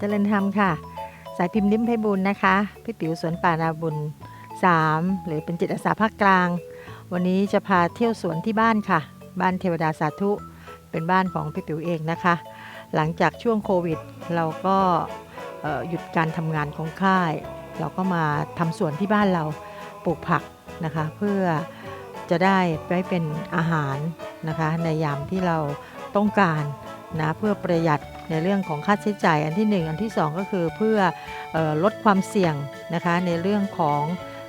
เจริญธรรมค่ะ สายพิมพ์ลิ้มไพบุญนะคะ พี่ติ๋วสวนป่านาบุญ 3 หรือเป็นจิตอาสาภาคกลาง วันนี้จะพาเที่ยวสวนที่บ้านค่ะ บ้านเทวดาสาธุ เป็นบ้านของพี่ติ๋วเองนะคะ หลังจากช่วงโควิด เราก็หยุดการทำงานของค่าย เราก็มาทำสวนที่บ้านเราปลูกผักนะคะ เพื่อจะได้ไว้เป็นอาหารนะคะ ในยามที่เราต้องการ นะเพื่อประหยัดในเรื่องของค่าใช้จ่ายอันที่หนึ่งอันที่สองก็คือเพื่อออลดความเสี่ยงนะคะในเรื่องของ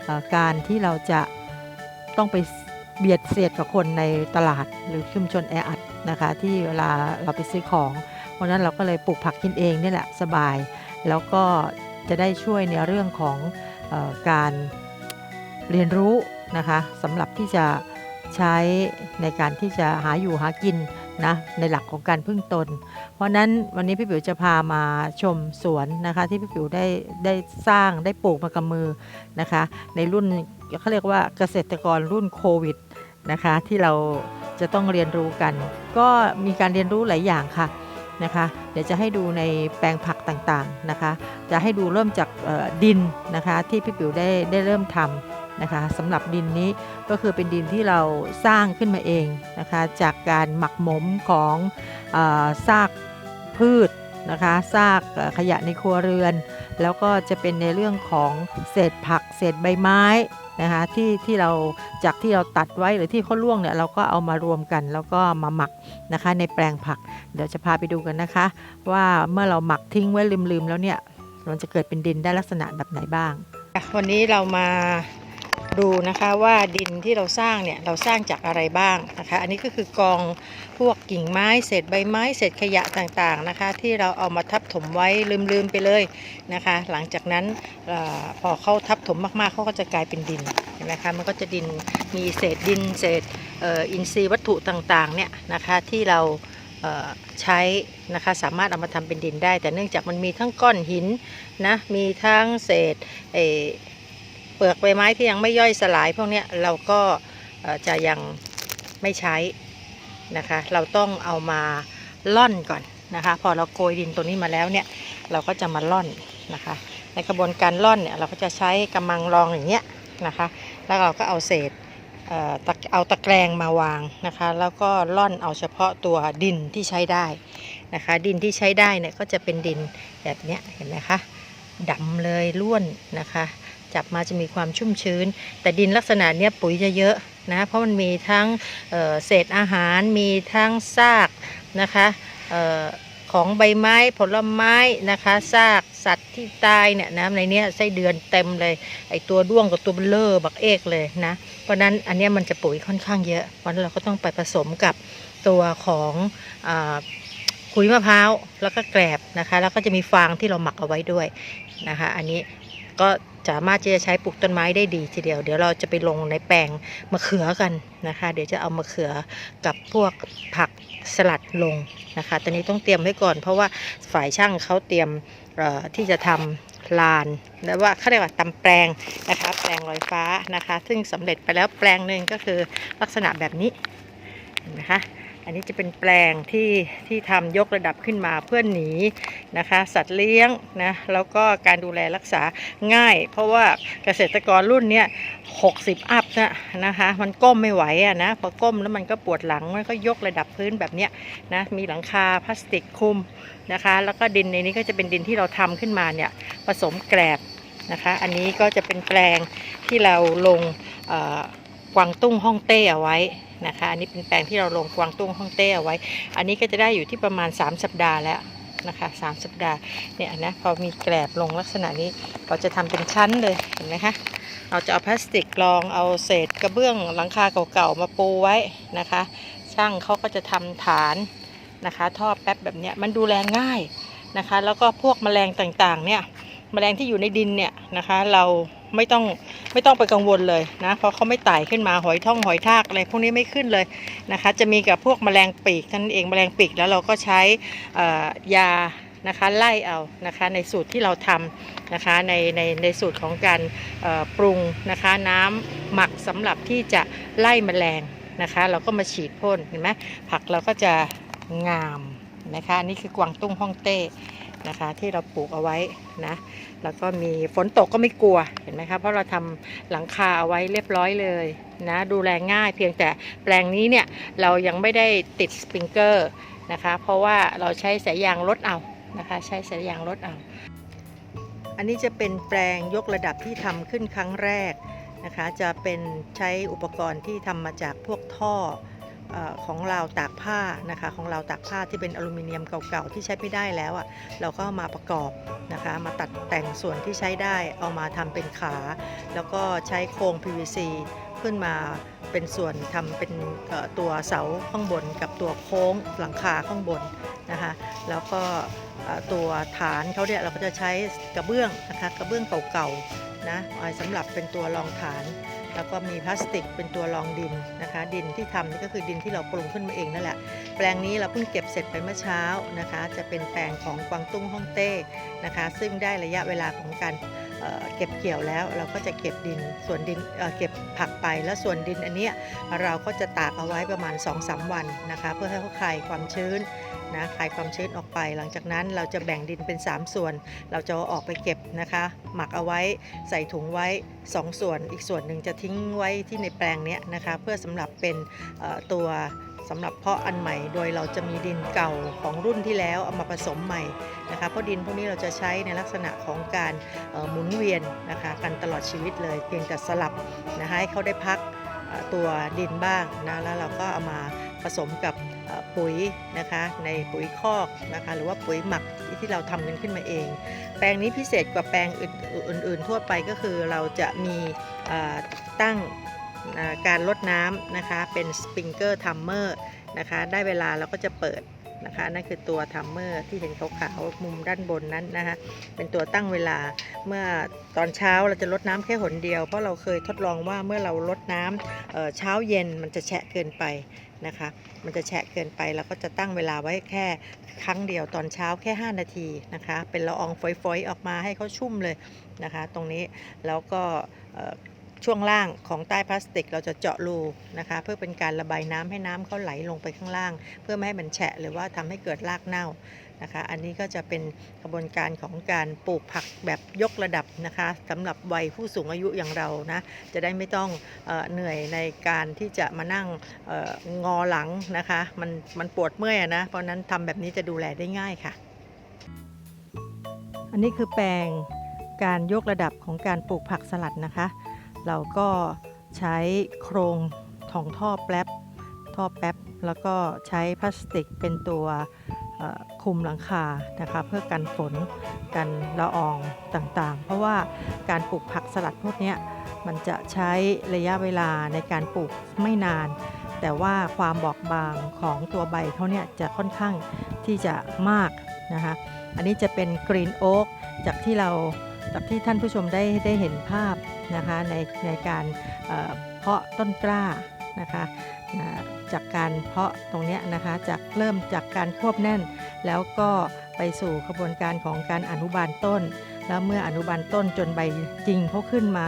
ออการที่เราจะต้องไปเบียดเสียดกับคนในตลาดหรือชุมชนแออัดนะคะที่เวลาเราไปซื้อของ เพราะนั้นเราก็เลยปลูกผักกินเองนี่แหละสบาย แล้วก็จะได้ช่วยในเรื่องของออการเรียนรู้นะคะสำหรับที่จะใช้ในการที่จะหาอยู่หากิน นะในหลักของการพึ่งตน เพราะนั้นวันนี้พี่ปิ๋วจะพามาชมสวนนะคะที่พี่ปิ๋วได้ได้สร้างได้ปลูกมากับมือนะคะในรุ่นเขาเรียกว่าเกษตรกรรุ่นโควิดนะคะที่เราจะต้องเรียนรู้กัน ก็มีการเรียนรู้หลายอย่างค่ะนะคะเดี๋ยวจะให้ดูในแปลงผักต่างๆนะคะ จะให้ดูเริ่มจากดินนะคะที่พี่ปิ๋วได้ได้เริ่มทำ นะคะสำหรับดินนี้ก็คือเป็นดินที่เราสร้างขึ้นมาเองนะคะจากการหมักหมมของซากพืชนะคะซากขยะในครัวเรือน แล้วก็จะเป็นในเรื่องของเศษผักเศษใบไม้นะคะที่ที่เราจากที่เราตัดไว้หรือที่เขาล่วงเนี่ยเราก็เอามารวมกันแล้วก็มาหมักนะคะในแปลงผัก เดี๋ยวจะพาไปดูกันนะคะ ว่าเมื่อเราหมักทิ้งไว้ลืมๆแล้วเนี่ยมันจะเกิดเป็นดินได้ลักษณะแบบไหนบ้าง วันนี้เรามา ดูนะคะว่าดินที่เราสร้างเนี่ยเราสร้างจากอะไรบ้างนะคะ อันนี้ก็คือกองพวกกิ่งไม้เศษใบไม้เศษขยะต่างๆนะคะ ที่เราเอามาทับถมไว้ลืมๆไปเลยนะคะ หลังจากนั้นอพอเขาทับถมมากๆเขาก็จะกลายเป็นดินเห็นไหมคะมันก็จะดินมีเศษดินเศษเอ,อ,อินทรีย์วัตถุต่างๆเนี่ยนะคะที่เราใช้นะคะสามารถเอามาทำเป็นดินได้ แต่เนื่องจากมันมีทั้งก้อนหินนะมีทั้งเศษเอ ปลือกใบไม้ที่ยังไม่ย่อยสลายพวกนี้เราก็จะยังไม่ใช้นะคะ เราต้องเอามาล่อนก่อนนะคะ พอเราโกยดินตัวนี้มาแล้วเนี่ย เราก็จะมาล่อนนะคะ ในกระบวนการล่อนเนี่ยเราก็จะใช้กำมังรองอย่างเงี้ยนะคะ แล้วเราก็เอาเศษเออตะเอาตะแกรงมาวางนะคะ แล้วก็ล่อนเอาเฉพาะตัวดินที่ใช้ได้นะคะ ดินที่ใช้ได้เนี่ยก็จะเป็นดินแบบเนี้ยเห็นไหมคะดำเลยล้วนนะคะ จับมาจะมีความชุ่มชื้น แต่ดินลักษณะเนี้ยปุ๋ยจะเยอะนะเพราะมันมีทั้งเเศษอาหารมีทั้งซากนะคะออของใบไม้ผลไม้นะคะซากสัตว์ที่ตายเนี่ยนะในเนี้ยไส้เดือนเต็มเลยไอตัวด้วงกับตัวเบลเลอร์บักเอกเลยนะเพราะนั้นอันเนี้ยมันจะปุ๋ยค่อนข้างเยอะเพราะนั้นเราก็ต้องไปผสมกับตัวของอขุยมะพร้าวแล้วก็แกลบนะคะ แล้วก็จะมีฟางที่เราหมักเอาไว้ด้วยนะคะ อันนี้ก็ สามารถที่จะใช้ปลูกต้นไม้ได้ดีทีเดียว เดี๋ยวเราจะไปลงในแปลงมะเขือกันนะคะ เดี๋ยวจะเอามะเขือกับพวกผักสลัดลงนะคะ ตอนนี้ต้องเตรียมไว้ก่อน เพราะว่าฝ่ายช่างเขาเตรียมที่จะทำลานแล้วว่าเขาเรียกว่าตำแปลงนะคะ แปลงลอยฟ้านะคะ ซึ่งสำเร็จไปแล้วแปลงหนึ่งก็คือลักษณะแบบนี้เห็นไหมคะ อันนี้จะเป็นแปลงที่ที่ทำยกระดับขึ้นมาเพื่อหนีนะคะ สัตว์เลี้ยงนะแล้วก็การดูแลรักษาง่าย เพราะว่าเกษตรกรรุ่นเนี้ย60อัพนะนะคะมันก้มไม่ไหวอะนะพอก้มแล้วมันก็ปวดหลังมันก็ยกระดับพื้นแบบเนี้ยนะมีหลังคาพลาสติกคลุมนะคะ แล้วก็ดินในนี้ก็จะเป็นดินที่เราทำขึ้นมาเนี่ยผสมแกลบนะคะอันนี้ก็จะเป็นแปลงที่เราลงกวางตุ้งฮ่องเต้เอาไว้ นะคะ อันนี้เป็นแปลงที่เราลงกวางตุ้งฮ่องเต้เอาไว้ อันนี้ก็จะได้อยู่ที่ประมาณ 3 สัปดาห์แล้วนะคะสามสัปดาห์เนี่ยนะพอมีแกลบลงลักษณะนี้เราจะทำเป็นชั้นเลยเห็นไหมคะเราจะเอาพลาสติกรองเอาเศษกระเบื้องหลังคาเก่าๆมาปูไว้นะคะ ช่างเขาก็จะทำฐานนะคะท่อแป๊บแบบเนี้ยมันดูแลง่ายนะคะ แล้วก็พวกแมลงต่างๆเนี่ย แมลงที่อยู่ในดินเนี่ยนะคะ เราไม่ต้องไม่ต้องไปกังวลเลยนะเพราะเขาไม่ไต่ขึ้นมาหอยท่องหอยทากอะไรพวกนี้ไม่ขึ้นเลยนะคะ จะมีกับพวกแมลงปีกท่านเองแมลงปีกแล้วเราก็ใช้ยานะคะไล่เอานะคะในสูตรที่เราทำนะคะในในในสูตรของการปรุงนะคะน้ำหมักสำหรับที่จะไล่แมลงนะคะ เราก็มาฉีดพ่นเห็นไหมผักเราก็จะงามนะคะอันนี่คือกวางตุ้งฮ่องเต้ นะคะ ที่เราปลูกเอาไว้นะแล้วก็มีฝนตกก็ไม่กลัวเห็นไหมคะเพราะเราทำหลังคาเอาไว้เรียบร้อยเลยนะดูแลง่ายเพียงแต่แปลงนี้เนี่ยเรายังไม่ได้ติดสปริงเกอร์นะคะ เพราะว่าเราใช้สายยางลดเอานะคะ ใช้สายยางลดเอา อันนี้จะเป็นแปลงยกระดับที่ทำขึ้นครั้งแรกนะคะ จะเป็นใช้อุปกรณ์ที่ทำมาจากพวกท่อ ของราวตากผ้านะคะของราวตากผ้าที่เป็นอลูมิเนียมเก่าๆที่ใช้ไม่ได้แล้วอะเราก็มาประกอบนะคะมาตัดแต่งส่วนที่ใช้ได้เอามาทำเป็นขา แล้วก็ใช้โครง PVC ขึ้นมาเป็นส่วนทำเป็นตัวเสาข้างบนกับตัวโค้งหลังคาข้างบนนะคะแล้วก็ตัวฐานเขาเนี่ยเราก็จะใช้กระเบื้องนะคะกระเบื้องเก่าๆนะเอาสำหรับเป็นตัวรองฐาน แล้วก็มีพลาสติกเป็นตัวรองดินนะคะ ดินที่ทำนี่ก็คือดินที่เราปรุงขึ้นมาเองนั่นแหละ แปลงนี้เราเพิ่งเก็บเสร็จไปเมื่อเช้านะคะ จะเป็นแปลงของกวางตุ้งฮ่องเต้นะคะ ซึ่งได้ระยะเวลาของการ เก็บเกี่ยวแล้วเราก็จะเก็บดินส่วนดินเเก็บผักไปแล้วส่วนดินอันเนี้ยเราก็จะตากเอาไว้ประมาณ 2-3 วันนะคะเพื่อให้เขาคลายความชื้นนะคลายความชื้นออกไป หลังจากนั้นเราจะแบ่งดินเป็น 3 ส่วน เราจะอาออกไปเก็บนะคะ หมักเอาไว้ใส่ถุงไว้ 2 ส่วน อีกส่วนหนึ่งจะทิ้งไว้ที่ในแปลงเนี้ยนะคะ เพื่อสำหรับเป็นตัว สำหรับเพาะอันใหม่โดยเราจะมีดินเก่าของรุ่นที่แล้วเอามาผสมใหม่นะคะเพราะดินพวกนี้เราจะใช้ในลักษณะของการหมุนเวียนนะคะกันตลอดชีวิตเลย เพียงแต่สลับนะคะให้เขาได้พักตัวดินบ้างนะแล้วเราก็เอามาผสมกับปุ๋ยนะคะในปุ๋ยคอกนะคะหรือว่าปุ๋ยหมักที่เราทำกันขึ้นมาเอง แปลงนี้พิเศษกว่าแปลงอื่นๆ ทั่วไปก็คือเราจะมีตั้ง การลดน้ำนะคะเป็นสปริงเกอร์ทัมเมอร์นะคะได้เวลาเราก็จะเปิดนะคะนั่นคือตัวทัมเมอร์ที่เห็นขาวๆมุมด้านบนนั้นนะคะเป็นตัวตั้งเวลาเมื่อตอนเช้าเราจะลดน้ำแค่หนเดียว เพราะเราเคยทดลองว่าเมื่อเราลดน้ำเเช้าเย็นมันจะแฉะเกินไปนะคะมันจะแฉะเกินไปเราก็จะตั้งเวลาไว้แค่ครั้งเดียวตอนเช้าแค่ 5 นาทีนะคะเป็นละอองฝอยๆออกมาให้เขาชุ่มเลยนะคะ ตรงนี้แล้วก็ ช่วงล่างของใต้พลาสติกเราจะเจาะรูนะคะ เพื่อเป็นการระบายน้ำให้น้ำเขาไหลลงไปข้างล่าง เพื่อไม่ให้มันแฉะหรือว่าทำให้เกิดรากเน่านะคะ อันนี้ก็จะเป็นกระบวนการของการปลูกผักแบบยกระดับนะคะสำหรับวัยผู้สูงอายุอย่างเรานะจะได้ไม่ต้องเออเหนื่อยในการที่จะมานั่งองอหลังนะคะมันมันปวดเมื่อยนะเพราะนั้นทำแบบนี้จะดูแลได้ง่ายค่ะ อันนี้คือแปลงการยกระดับของการปลูกผักสลัดนะคะ เราก็ใช้โครงของท่อแป๊บท่อแป๊บแล้วก็ใช้พลาสติกเป็นตัวคุมหลังคานะคะเพื่อกันฝนกันละอองต่างๆ เพราะว่าการปลูกผักสลัดพวกนี้มันจะใช้ระยะเวลาในการปลูกไม่นาน แต่ว่าความบอบบางของตัวใบเขาเนี่ยจะค่อนข้างที่จะมากนะคะอันนี้จะเป็นกรีนโอ๊กจากที่เรา จากที่ท่านผู้ชมได้ได้เห็นภาพนะคะในในการเพาะต้นกล้านะคะจากการเพาะตรงนี้นะคะจากเริ่มจากการควบแน่น แล้วก็ไปสู่กระบวนการของการอนุบาลต้น แล้วเมื่ออนุบาลต้นจนใบจริงเขาขึ้นมา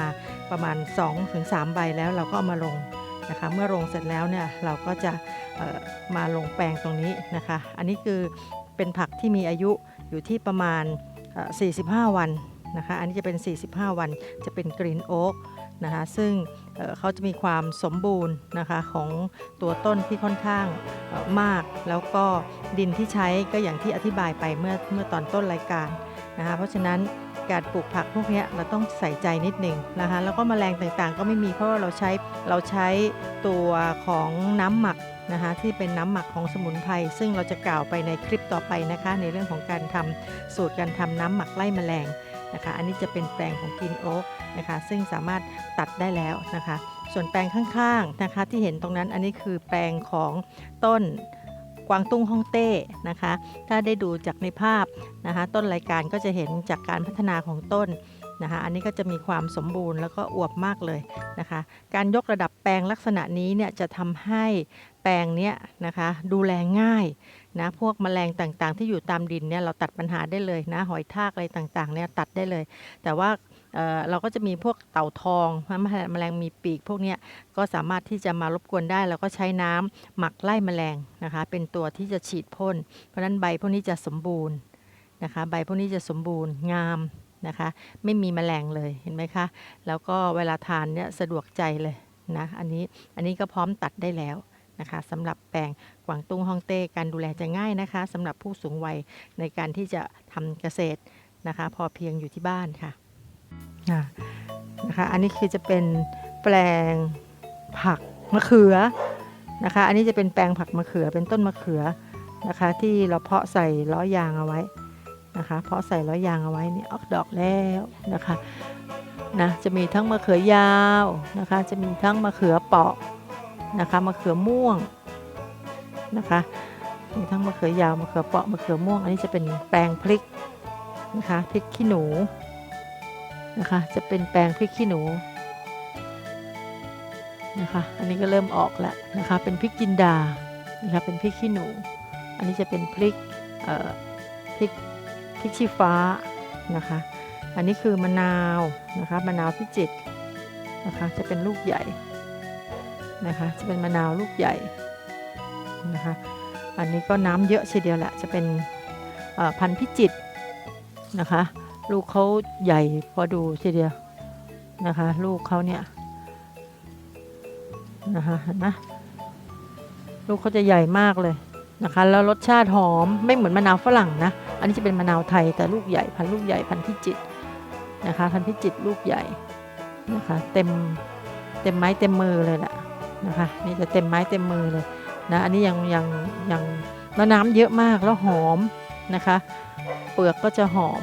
ประมาณ 2-3 ใบแล้วเราก็ามาลงนะคะเมื่อลงเสร็จแล้วเนี่ยเราก็จะมาลงแปลงตรงนี้นะคะ อันนี้คือเป็นผักที่มีอายุอยู่ที่ประมาณเอ่อ45 วัน นะคะ อันนี้จะเป็น 45 วันจะเป็นกรีนโอ๊กนะคะ ซึ่งเขาจะมีความสมบูรณ์นะคะของตัวต้นที่ค่อนข้างมาก แล้วก็ดินที่ใช้ก็อย่างที่อธิบายไปเมื่อเมื่อตอนต้นรายการนะคะ เพราะฉะนั้นการปลูกผักพวกนี้เราต้องใส่ใจนิดหนึ่งนะคะ แล้วก็แมลงต่างๆ ก็ไม่มีเพราะว่าเราใช้เราใช้ตัวของน้ำหมักนะคะที่เป็นน้ำหมักของสมุนไพรซึ่งเราจะกล่าวไปในคลิปต่อไปนะคะ ในเรื่องของการทำสูตรการทำน้ำหมักไล่แมลง นะคะ อันนี้จะเป็นแปลงของกินโอ๊กนะคะ ซึ่งสามารถตัดได้แล้วนะคะ ส่วนแปลงข้างๆนะคะ ที่เห็นตรงนั้นอันนี้คือแปลงของต้นกวางตุ้งฮ่องเต้นะคะ ถ้าได้ดูจากในภาพนะคะ ต้นรายการก็จะเห็นจากการพัฒนาของต้นนะคะ อันนี้ก็จะมีความสมบูรณ์แล้วก็อวบมากเลยนะคะ การยกระดับแปลงลักษณะนี้เนี่ยจะทำให้แปลงเนี้ยนะคะดูแลง่าย นะพวกแมลงต่างๆ ที่อยู่ตามดินเนี่ยเราตัดปัญหาได้เลยนะหอยทากอะไรต่างๆเนี่ยตัดได้เลย แต่ว่าเเราก็จะมีพวกเต่าทองแมลงมีปีกพวกนี้ก็สามารถที่จะมารบกวนได้เราก็ใช้น้ำหมักไล่แมลงนะคะ เป็นตัวที่จะฉีดพ่น เพราะฉะนั้นใบพวกนี้จะสมบูรณ์นะคะ ใบพวกนี้จะสมบูรณ์งามนะคะ ไม่มีแมลงเลยเห็นไหมคะ แล้วก็เวลาทานเนี่ยสะดวกใจเลยนะอันนี้อันนี้ก็พร้อมตัดได้แล้ว นะคะสำหรับแปลงกวางตุ้งฮ่องเต้การดูแลจะง่ายนะคะสำหรับผู้สูงวัยในการที่จะทำเกษตรนะคะ พอเพียงอยู่ที่บ้านค่ะนะคะอันนี้คือจะเป็นแปลงผักมะเขือนะคะ อันนี้จะเป็นแปลงผักมะเขือเป็นต้นมะเขือนะคะ ที่เราเพาะใส่ล้อยางเอาไว้นะคะ เพาะใส่ล้อยางเอาไว้นี่ออกดอกแล้วนะคะนะจะมีทั้งมะเขือยาวนะคะ จะมีทั้งมะเขือเปาะ นะคะมะเขือม่วงนะคะมีทั้งมะเขือยาวมะเขือเปาะมะเขือม่วง อันนี้จะเป็นแปลงพริกนะคะพริกขี้หนูนะคะจะเป็นแปลงพริกขี้หนูนะคะอันนี้ก็เริ่มออกแล้วนะคะเป็นพริกจินดานะคะเป็นพริกขี้หนู อันนี้จะเป็นพริกเอ่อพริกพริกชี้ฟ้านะคะอันนี้คือมะนาวนะคะมะนาวพิจิตนะคะจะเป็นลูกใหญ่ นะคะจะเป็นมะนาวลูกใหญ่นะคะอันนี้ก็น้ำเยอะเชียวเดียวแหละจะเป็นพันธุ์พิจิตนะคะ ลูกเขาใหญ่พอดูเชียวเดียวนะคะ ลูกเขาเนี่ยนะคะเห็นไหมลูกเขาจะใหญ่มากเลยนะคะ แล้วรสชาติหอมไม่เหมือนมะนาวฝรั่งนะ อันนี้จะเป็นมะนาวไทยแต่ลูกใหญ่พันลูกใหญ่พันธุ์พิจิตนะคะ พันธุ์พิจิตลูกใหญ่นะคะ เต็มเต็มไม้เต็มมือเลยแหละ นะคะนี่จะเต็มไม้เต็มมือเลยนะอันนี้ยังยังยังแล้วน้ำเยอะมากแล้วหอมนะคะ เปลือกก็จะหอม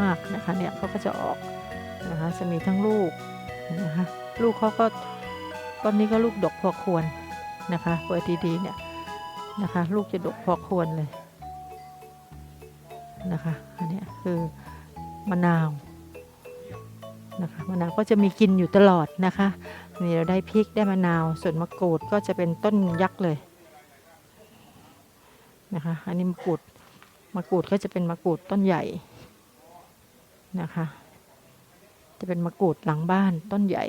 มากนะคะเนี่ยเขาก็จะออกนะคะจะมีทั้งลูกนะคะลูกเขาก็ต้นนี้ก็ลูกดกพอควรนะคะเปิดดีๆเนี่ยนะคะลูกจะดกพอควรเลยนะคะอันนี้คือมะนาว นะคะมะนาวก็จะมีกินอยู่ตลอดนะคะนี่เราได้พริกได้มะนาว ส่วนมะกรูดก็จะเป็นต้นยักษ์เลยนะคะอันนี้มะกรูดมะกรูดก็จะเป็นมะกรูดต้นใหญ่นะคะ จะเป็นมะกรูดหลังบ้านต้นใหญ่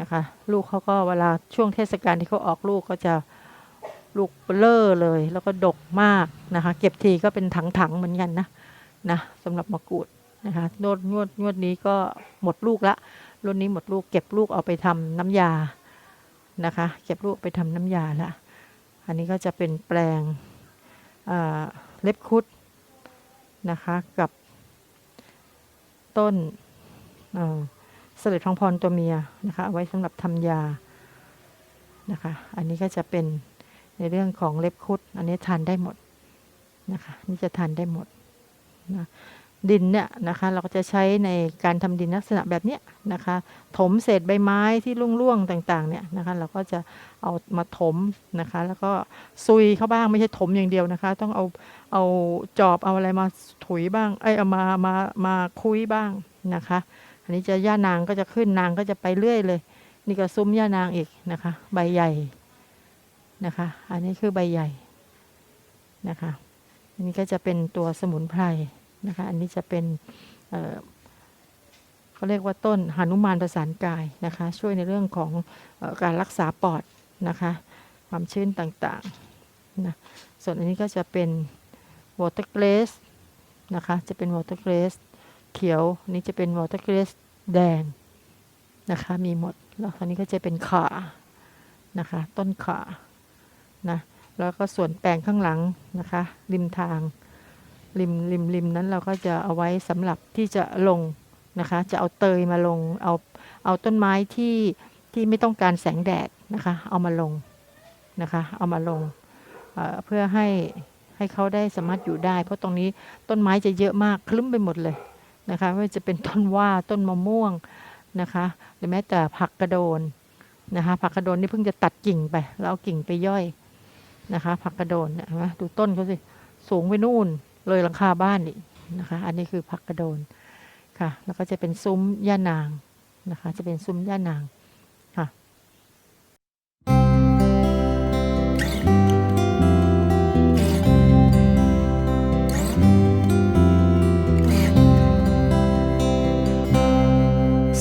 นะคะ ลูกเขาก็เวลาช่วงเทศกาลที่เขาออกลูกก็จะลูกเบลอเลย แล้วก็ดกมากนะคะ เก็บทีก็เป็นถังๆเหมือนกันนะนะสำหรับมะกรูด นะคะงวดงวดงวดนี้ก็หมดลูกละรุ่นนี้หมดลูกเก็บลูกเอาไปทำน้ำยานะคะ เก็บลูกไปทำน้ำยาละอันนี้ก็จะเป็นแปลงเเล็บคุดนะคะกับต้นเสลิดทองพรตัวเมียนะคะไว้สำหรับทำยานะคะ อันนี้ก็จะเป็นในเรื่องของเล็บคุด อันนี้ทานได้หมดนะคะ นี่จะทานได้หมดนะ ดินเนี่ยนะคะเราก็จะใช้ในการทำดินลักษณะแบบเนี้ยนะคะถมเศษใบไม้ที่ร่วงๆต่างๆเนี่ยนะคะเราก็จะเอามาถมนะคะ แล้วก็ซุยเข้าบ้างไม่ใช่ถมอย่างเดียวนะคะ ต้องเอาเอาจอบเอาอะไรมาถุยบ้างเอ้ยเอามามามาคุยบ้างนะคะ อันนี้จะย่านางก็จะขึ้นนางก็จะไปเรื่อยเลย นี่ก็ซุ้มย่านางอีกนะคะ ใบใหญ่นะคะ อันนี้คือใบใหญ่นะคะอันนี้ก็จะเป็นตัวสมุนไพร นะคะ อันนี้จะเป็นเขาเรียกว่าต้นหนุมานประสานกายนะคะ ช่วยในเรื่องของอการรักษาปอดนะคะ ความชื้นต่างๆนะส่วนอันนี้ก็จะเป็น water glaze นะคะ จะเป็น water glaze เขียวนี้จะเป็น water glaze แดงนะคะ มีหมด แล้วอันนี้ก็จะเป็นขานะคะ ต้นขานะ แล้วก็ส่วนแปลงข้างหลังนะคะ ริมทาง ริมริมริมนั้นเราก็จะเอาไว้สำหรับที่จะลงนะคะ จะเอาเตยมาลง เอาเอาต้นไม้ที่ที่ไม่ต้องการแสงแดดนะคะ เอามาลงนะคะ เอามาลงเเพื่อให้ให้เขาได้สามารถอยู่ได้ เพราะตรงนี้ต้นไม้จะเยอะมากคลึ้มไปหมดเลยนะคะไม่ว่าจะเป็นต้นว่าต้นมะม่วงนะคะหรือแม้แต่ผักกระโดนนะคะผักกระโดนนี่เพิ่งจะตัดกิ่งไปแล้วเอากิ่งไปย่อยนะคะ ผักกระโดนเนี่ยเห็นไหมดูต้นเขาสิสูงไปนู่น เลยหลังคาบ้านนี่นะคะ อันนี้คือผักกระโดนค่ะ แล้วก็จะเป็นซุ้มย่านางนะคะ จะเป็นซุ้มย่านางค่ะ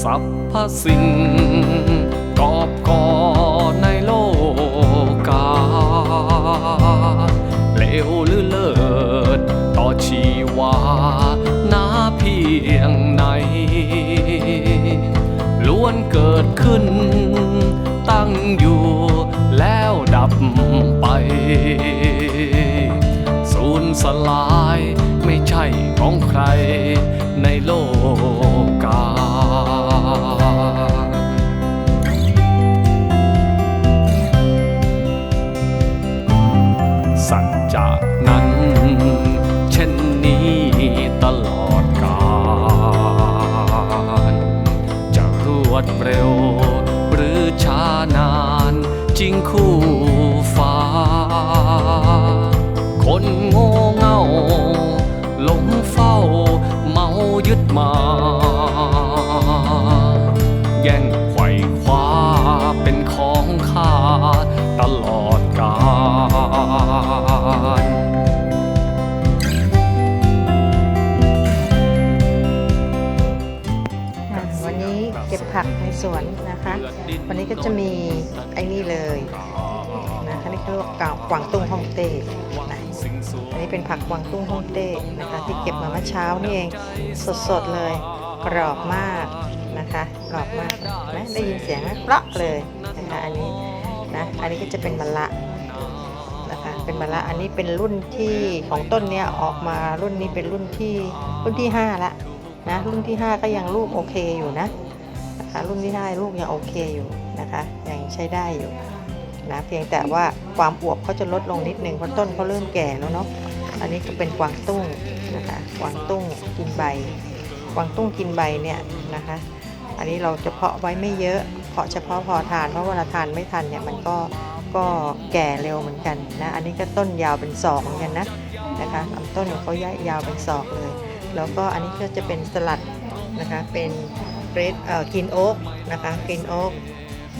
สรรพสิ่ง สลาย ไม่ใช่ของใคร สวนนะคะ วันนี้ก็จะมีไอ้นี่เลยนะคะนี่คือเกากวางตุ้งฮ่องเต้นะอันนี้เป็นผักกวางตุ้งฮ่องเต้นะคะ ที่เก็บมาเมื่อเช้านี่เองสดๆเลยกรอบมากนะคะกรอบมากนะได้ยินเสียงไหมเปราะเลยนะคะอันนี้นะอันนี้ก็จะเป็นมะละนะคะเป็นมะละอันนี้เป็นรุ่นที่ของต้นเนี้ยออกมารุ่นนี้เป็นรุ่นที่รุ่นที่ห้าละนะรุ่นที่ 5 ก็ยังลูกโอเคอยู่นะ นะคะ รุ่นที่5ลูกยังโอเคอยู่นะคะยังใช้ได้อยู่นะเพียงแต่ว่าความอวบเขาจะลดลงนิดนึงเพราะต้นเขาเริ่มแก่แล้วเนาะอันนี้ก็เป็นกวางตุ้งนะคะกวางตุ้งกินใบกวางตุ้งกินใบเนี่ยนะคะ อันนี้เราจะเพาะไว้ไม่เยอะเพาะเฉพาะพอทานเพราะเวลาทานไม่ทันเนี่ยมันก็ก็แก่เร็วเหมือนกันนะอันนี้ก็ต้นยาวเป็นศอกเหมือนกันนะนะคะลำต้นของเขายาวเป็นศอกเลย แล้วก็อันนี้ก็จะเป็นสลัดนะคะเป็น เรดเอ่อกินโอ๊กนะคะกินโอ๊ก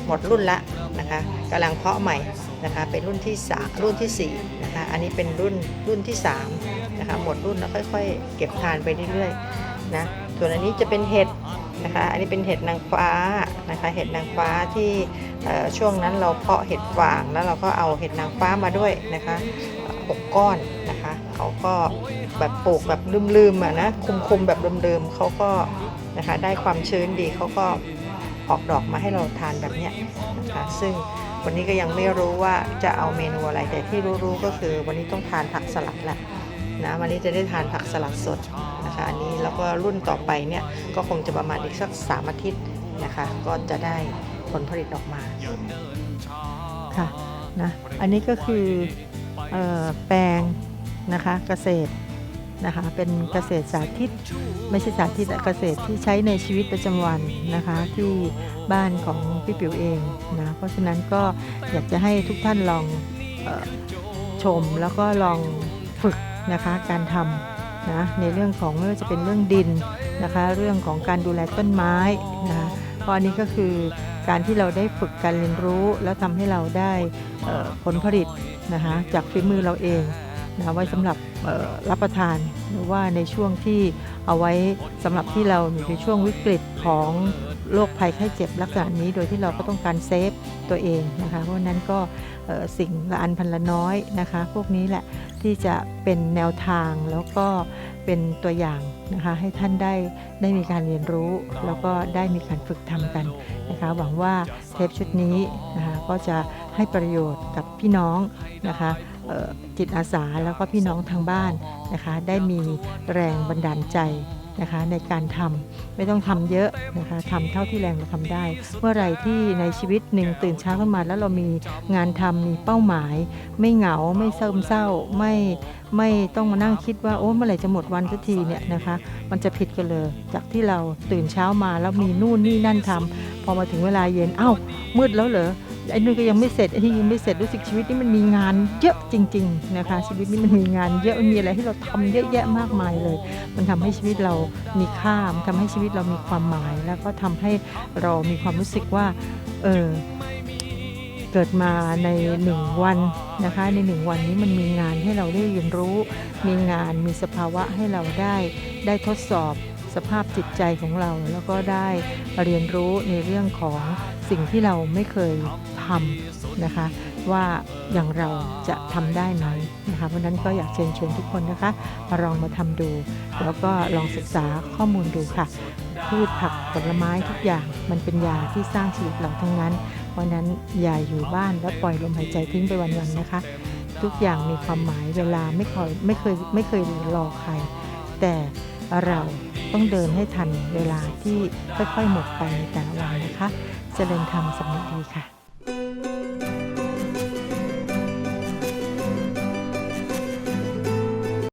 หมดรุ่นละนะคะกำลังเพาะใหม่นะคะเป็นรุ่นที่สามรุ่นที่4นะคะอันนี้เป็นรุ่นรุ่นที่3นะคะหมดรุ่นแล้วค่อย ๆ เก็บทานไปเรื่อยๆนะส่วนอันนี้จะเป็นเห็ดนะคะอันนี้เป็นเห็ดนางฟ้านะคะเห็ดนางฟ้าที่ช่วงนั้นเราเพาะเห็ดฟางแล้วเราก็เอาเห็ดนางฟ้ามาด้วยนะคะหกก้อนนะคะเขาก็แบบปลูกแบบลืมๆอะนะคุมๆแบบเดิมๆเขาก็ นะคะ ได้ความชื้นดีเขาก็ออกดอกมาให้เราทานแบบเนี้ยนะคะซึ่งวันนี้ก็ยังไม่รู้ว่าจะเอาเมนูอะไรแต่ที่รู้ๆก็คือวันนี้ต้องทานผักสลัดแหละนะวันนี้จะได้ทานผักสลัดสดนะคะอันนี้แล้วก็รุ่นต่อไปเนี่ยก็คงจะประมาณอีกสักสามอาทิตย์นะคะก็จะได้ผลผลิตออกมาค่ะนะอันนี้ก็คือออแปลงนะคะเกษตร นะคะ เป็นเกษตรสาธิต ไม่ใช่สาธิตเกษตรที่ใช้ในชีวิตประจำวันนะคะ ที่บ้านของพี่ปิ๋วเองนะ เพราะฉะนั้นก็อยากจะให้ทุกท่านลองออชมแล้วก็ลองฝึกนะคะการทำนะในเรื่องของไม่ว่าจะเป็นเรื่องดินนะคะ เรื่องของการดูแลต้นไม้นะคะเพราะอันนี้ก็คือการที่เราได้ฝึกการเรียนรู้แล้วทำให้เราได้ผลผลิตนะคะจากฝีมือเราเองนะไว้สำหรับ รับประทานหรือว่าในช่วงที่เอาไว้สำหรับที่เราอยู่ในช่วงวิกฤตของโรคภัยไข้เจ็บลักษณะนี้โดยที่เราก็ต้องการเซฟตัวเองนะคะ เพราะนั้นก็สิ่งละอันพันละน้อยนะคะ พวกนี้แหละที่จะเป็นแนวทางแล้วก็เป็นตัวอย่างนะคะให้ท่านได้ได้มีการเรียนรู้ แล้วก็ได้มีการฝึกทำกันนะคะ หวังว่าเทปชุดนี้นะคะก็จะให้ประโยชน์กับพี่น้องนะคะจิตอาสาแล้วก็พี่น้องทางบ้านนะคะได้มีแรงบันดาลใจนะคะในการทำไม่ต้องทำเยอะนะคะทำเท่าที่แรงเราทำได้ เมื่อไรที่ในชีวิตหนึ่งตื่นเช้าขึ้นมาแล้วเรามีงานทำมีเป้าหมาย ไม่เหงาไม่เศร้าเศร้าไม่ไม่ต้องมานั่งคิดว่าโอ้เมื่อไหร่จะหมดวันสักทีเนี่ยนะคะมันจะผิดกันเลย จากที่เราตื่นเช้ามาแล้วมีนู่นนี่นั่นทำพอมาถึงเวลาเย็นเอ้ามืดแล้วเหรอ ไอ้นู่ก็ยังไม่เสร็จไอ้นี่ยังไม่เสร็จรู้สึกชีวิตนี้มันมีงานเยอะจริง ๆนะคะ ชีวิตนี้มันมีงานเยอะมันมีอะไรให้เราทำเยอะแยะมากมายเลย มันทำให้ชีวิตเรามีค่ามันทำให้ชีวิตเรามีความหมาย แล้วก็ทำให้เรามีความรู้สึกว่าเออเกิดมาในหนึ่งวันนะคะในหนึ่งวันนี้มันมีงานให้เราได้เรียนรู้ มีงานมีสภาวะให้เราได้ได้ทดสอบ สภาพจิตใจของเรา แล้วก็ได้เรียนรู้ในเรื่องของสิ่งที่เราไม่เคยทำนะคะ ว่าอย่างเราจะทำได้ไหมนะคะเพราะนั้นก็อยากเชิญชวนทุกคนนะคะมาลองมาทำดู แล้วก็ลองศึกษาข้อมูลดูค่ะพืชผักผลไม้ทุกอย่างมันเป็นยาที่สร้างชีวิตเราทั้งนั้น เพราะนั้นอย่าอยู่บ้านแล้วปล่อยลมหายใจทิ้งไปวันๆนะคะ ทุกอย่างมีความหมายเวลาไม่เคยไม่เคยไม่เคยรอใคร แต่เรา ต้องเดินให้ทันเวลาที่ค่อยๆหมดไปในแต่ละวันนะคะ เจริญธรรมสำนึกดีค่ะ